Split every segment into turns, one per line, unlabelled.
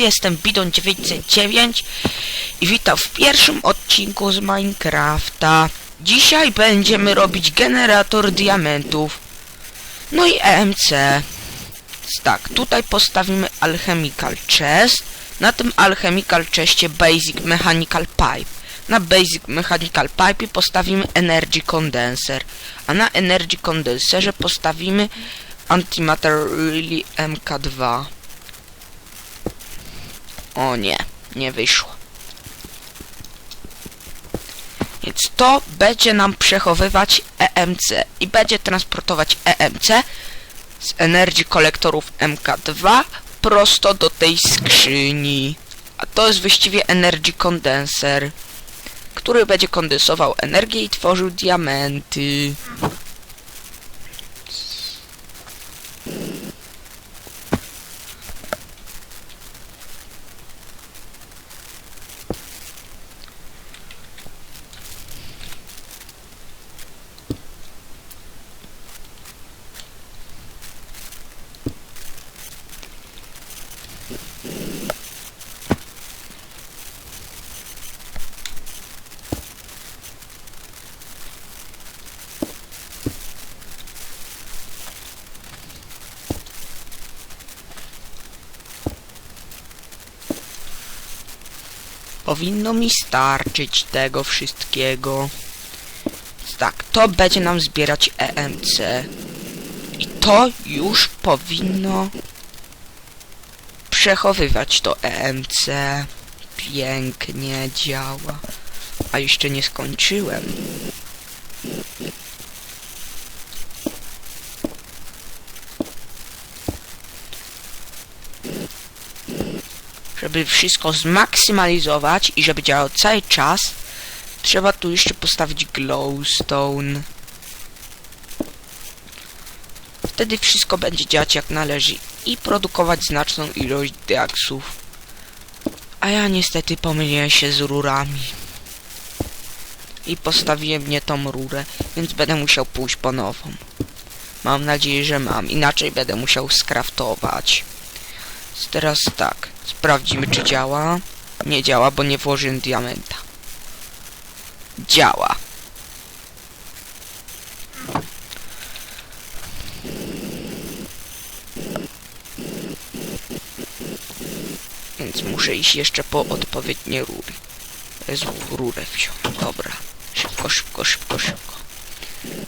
jestem Bidon909 i witam w pierwszym odcinku z Minecrafta. Dzisiaj będziemy robić generator diamentów. No i EMC. Tak, tutaj postawimy Alchemical Chest. Na tym Alchemical Chestie Basic Mechanical Pipe. Na Basic Mechanical Pipe postawimy Energy Condenser. A na Energy Condenserze postawimy Antimatter Really MK2. O nie, nie wyszło. Więc to będzie nam przechowywać EMC i będzie transportować EMC z energii kolektorów MK2 prosto do tej skrzyni. A to jest właściwie Energy Condenser, który będzie kondensował energię i tworzył diamenty. Powinno mi starczyć tego wszystkiego. Tak, to będzie nam zbierać EMC. I to już powinno przechowywać to EMC. Pięknie działa. A jeszcze nie skończyłem. Żeby wszystko zmaksymalizować i żeby działało cały czas, trzeba tu jeszcze postawić glowstone. Wtedy wszystko będzie działać jak należy i produkować znaczną ilość diaksów. A ja niestety pomyliłem się z rurami. I postawiłem nie tą rurę, więc będę musiał pójść po nową. Mam nadzieję, że mam, inaczej będę musiał skraftować. Teraz tak, sprawdzimy czy działa. Nie działa, bo nie włożyłem diamenta. Działa. Więc muszę iść jeszcze po odpowiednie rury. Jezu, rurę wziął. Dobra. Szybko, szybko, szybko, szybko.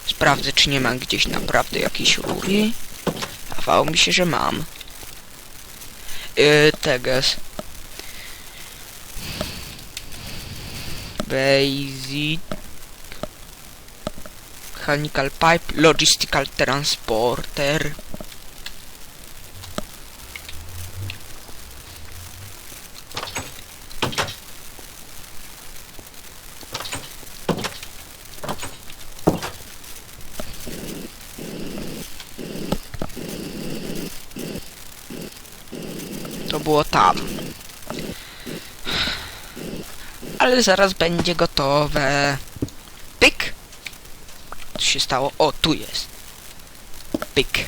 Sprawdzę, czy nie mam gdzieś naprawdę jakiejś rury. Dawało mi się, że mam. Yy, teges. Basic. Mechanical pipe. Logistical transporter. To było tam. Ale zaraz będzie gotowe. Pyk. Co się stało? O, tu jest. Pyk.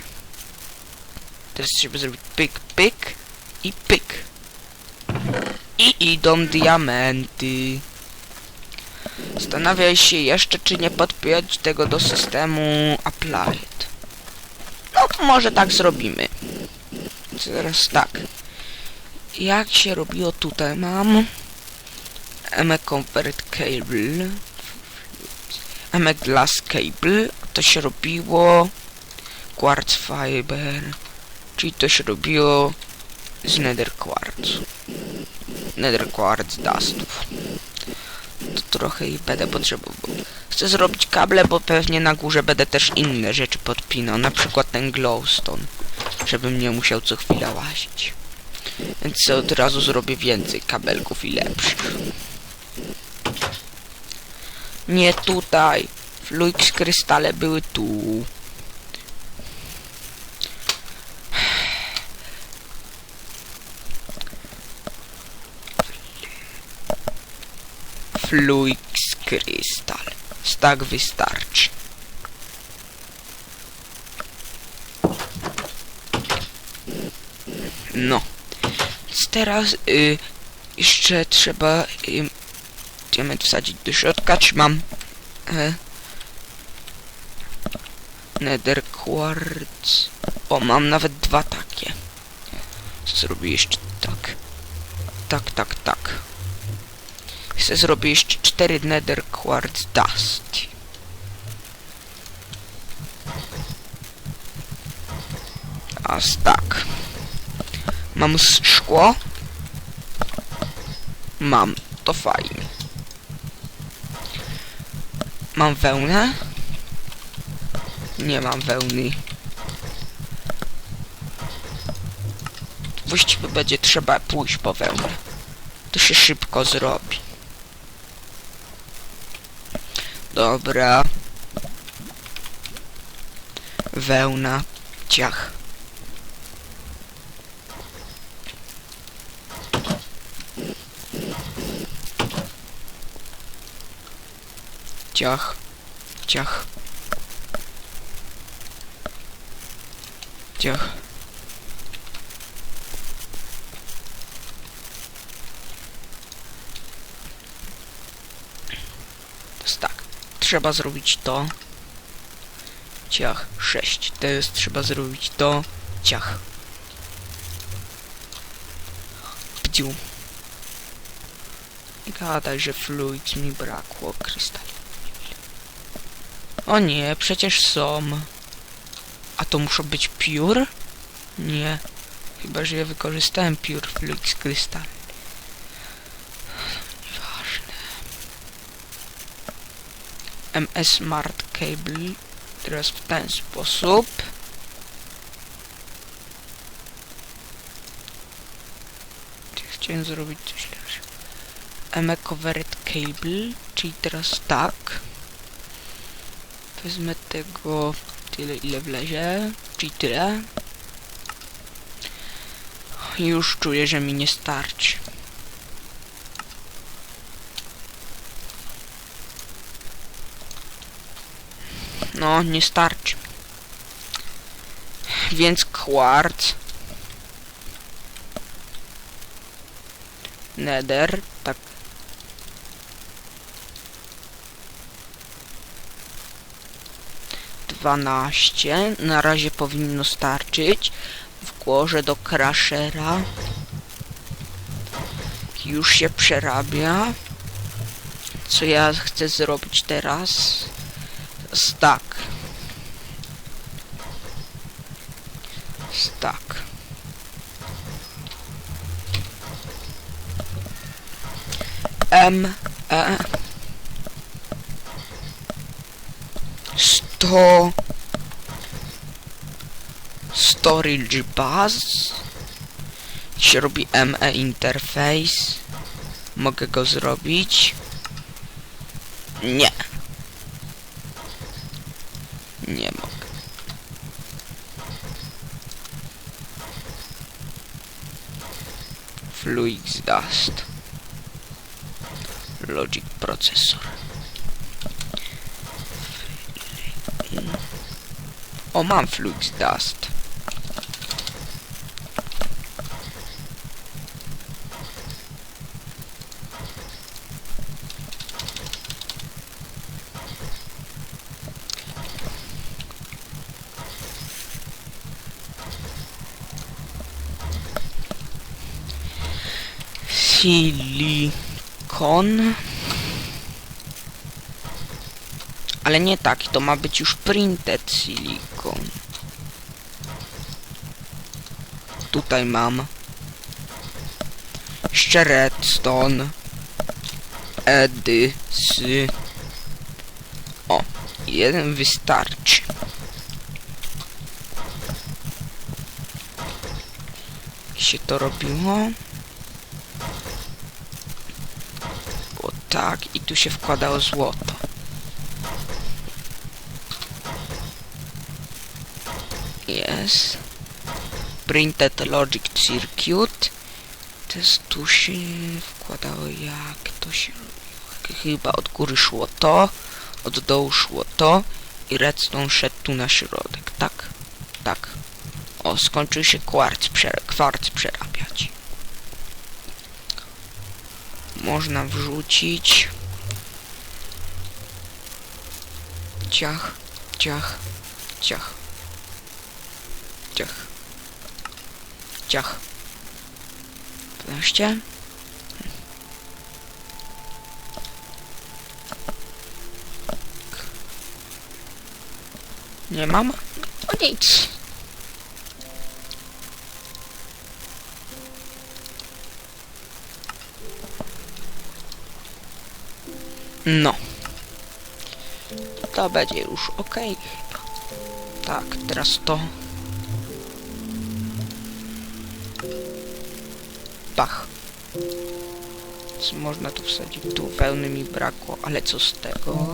Teraz trzeba zrobić pyk, pyk i pyk. I idą diamenty. Zastanawiaj się jeszcze, czy nie podpiąć tego do systemu Applied. No, może tak zrobimy. Teraz tak jak się robiło tutaj mam ME convert cable. ME glass cable. To się robiło. Quartz fiber. Czyli to się robiło z nether quartz. Nether quartz dustów. To trochę i będę potrzebował. Chcę zrobić kable bo pewnie na górze będę też inne rzeczy podpinał. Na przykład ten glowstone żebym nie musiał co chwila łazić. Więc od razu zrobię więcej kabelków i lepszych. Nie tutaj. Fluix krystale były tu. Fluix krystal. Tak wystarczy. No. Teraz y, jeszcze trzeba y, diament wsadzić do środka. Trzymam e, Nether Quartz. O, mam nawet dwa takie. Zrobię jeszcze tak? Tak, tak, tak. Chcę zrobić jeszcze cztery Nether Quartz Dust. A tak. Mam szkło. Mam. To fajnie. Mam wełnę. Nie mam wełny. Właściwie będzie trzeba pójść po wełnę. To się szybko zrobi. Dobra. Wełna. Ciach. Ciach. Ciach. Ciach. To jest tak. Trzeba zrobić to. Ciach. 6. Teraz trzeba zrobić to. Ciach. Pciu. Gadaj, że fluid mi brakło krystali. O nie, przecież są. A to muszą być pure? Nie. Chyba, że ja wykorzystałem pure fluid krystal. Nieważne. MS Smart Cable. Teraz w ten sposób. Chciałem zrobić coś lepszego. ME Covered Cable, czyli teraz tak. Wezmę tego tyle ile wlezie, czyli tyle. Już czuję, że mi nie starczy. No, nie starczy. Więc kwarc. Nether, tak. Dwanaście. Na razie powinno starczyć. Włożę do crashera. Już się przerabia. Co ja chcę zrobić teraz? Stack. Stack. M E sto storage bus się robi ME interface mogę go zrobić? Nie. Nie mogę. Fluix Dust. Logic Processor O, mam Flux Dust. Silikon. Ale nie taki, to ma być już printed silikon. Tutaj mam. Jeszcze redstone. Edysy. O, jeden wystarczy. Jak się to robiło? Było tak i tu się wkładało złoto. Jest. Printed Logic Circuit. Teraz tu się wkładało jak to się robiło. Chyba od góry szło to, od dołu szło to i redstone szedł tu na środek. Tak? Tak. O, skończył się kwarc, przer kwarc przerabiać. można wrzucić. Ciach, ciach. Ciach. Ciach. 15. Nie mam? To nic. No. To będzie już ok. Tak, teraz to. Pach. Co można tu wsadzić? Tu pełny mi brakło, ale co z tego?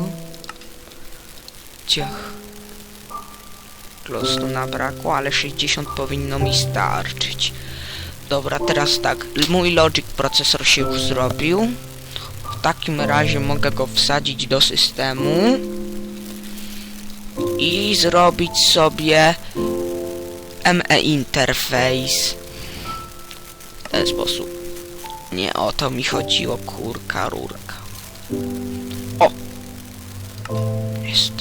Ciach. Klostu nabrakło, ale 60 powinno mi starczyć. Dobra, teraz tak. Mój logic procesor się już zrobił. W takim razie mogę go wsadzić do systemu i zrobić sobie ME interface w ten sposób. Nie o to mi chodziło, kurka, rurka. O! Jest.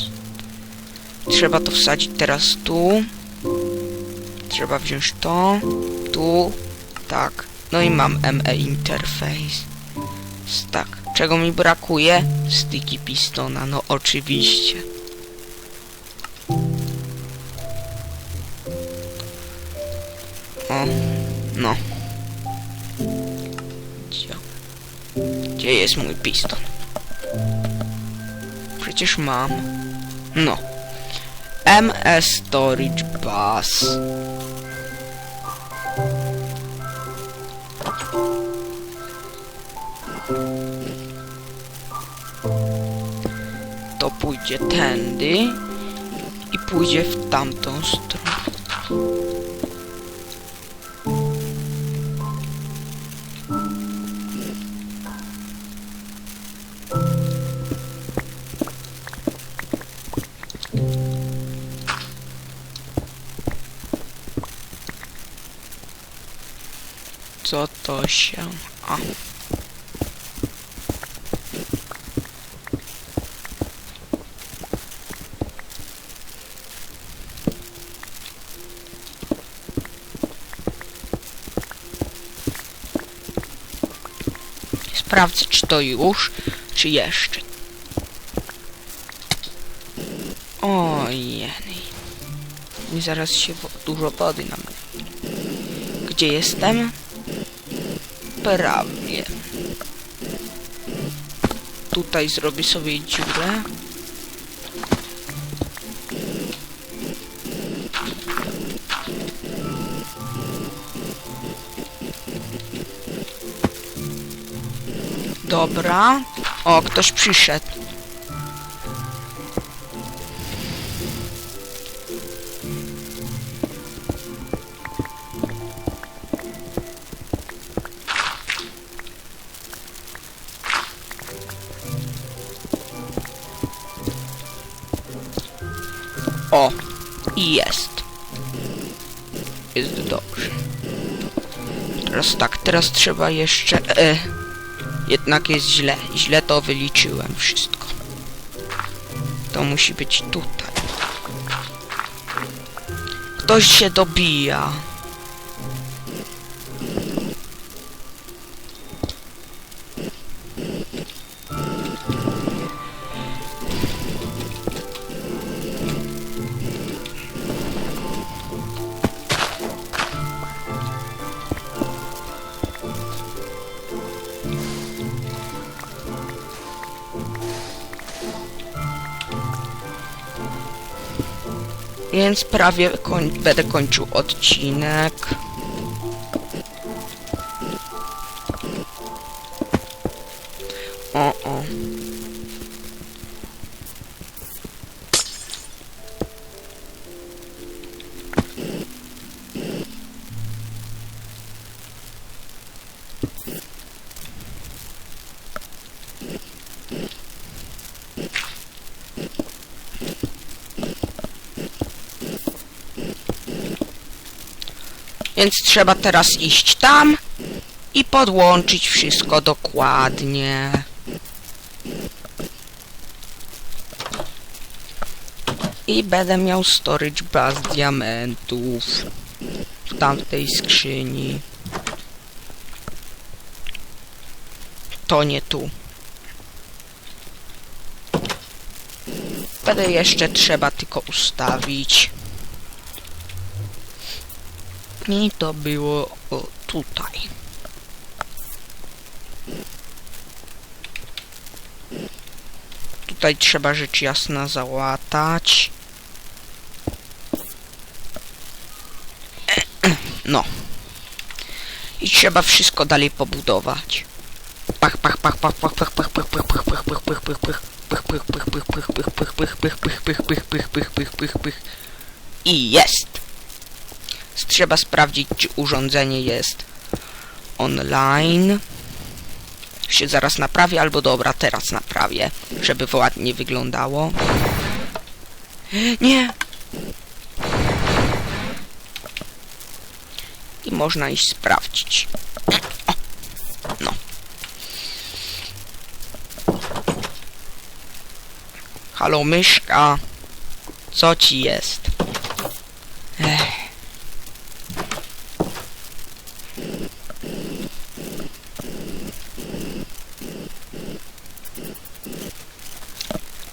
Trzeba to wsadzić teraz tu. Trzeba wziąć to. Tu. Tak. No i mam ME interface. Tak. Czego mi brakuje? Sticky pistona, no oczywiście. O, no. Gdzie jest mój piston? Przecież mam. No. MS Storage Bus. To pójdzie tędy i pójdzie w tamtą stronę. To się... A. Sprawdzę, czy to już, czy jeszcze. Ojej. I zaraz się dużo wody nam. Gdzie jestem? Prawie. Tutaj zrobię sobie dziurę. Dobra. O, ktoś przyszedł. O, i jest. Jest dobrze. Teraz tak, teraz trzeba jeszcze... E, jednak jest źle. Źle to wyliczyłem wszystko. To musi być tutaj. Ktoś się dobija. Więc prawie koń będę kończył odcinek. Więc trzeba teraz iść tam i podłączyć wszystko dokładnie. I będę miał storage baz diamentów w tamtej skrzyni. To nie tu. Będę jeszcze trzeba tylko ustawić. I to było o, tutaj. Tutaj trzeba rzecz jasna załatać. No. I trzeba wszystko dalej pobudować. Pach, pach, pach, pach, pach, pach, pach, pach, pach, pach, pach, pach, pach, pach, pach. Pych, pych, pych, pych, pych, pych, pych, pych, pych, pych, pych, pych, pych, pych, pych, pych, pych. I jest! Trzeba sprawdzić, czy urządzenie jest online. Się zaraz naprawię, albo dobra, teraz naprawię, żeby ładnie wyglądało. Nie! I można iść sprawdzić. O. No. Halo, myszka. Co ci jest?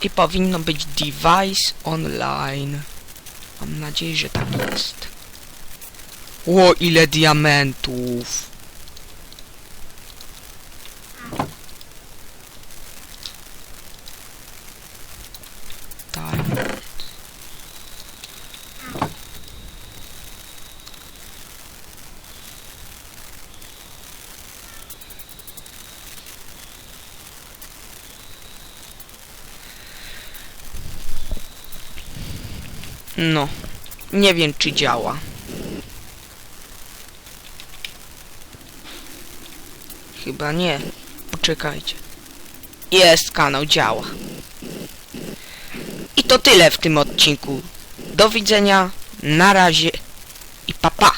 I powinno być device online. Mam nadzieję, że tak jest. O, ile diamentów! No, nie wiem czy działa. Chyba nie. Poczekajcie. Jest, kanał działa. I to tyle w tym odcinku. Do widzenia, na razie i papa. Pa.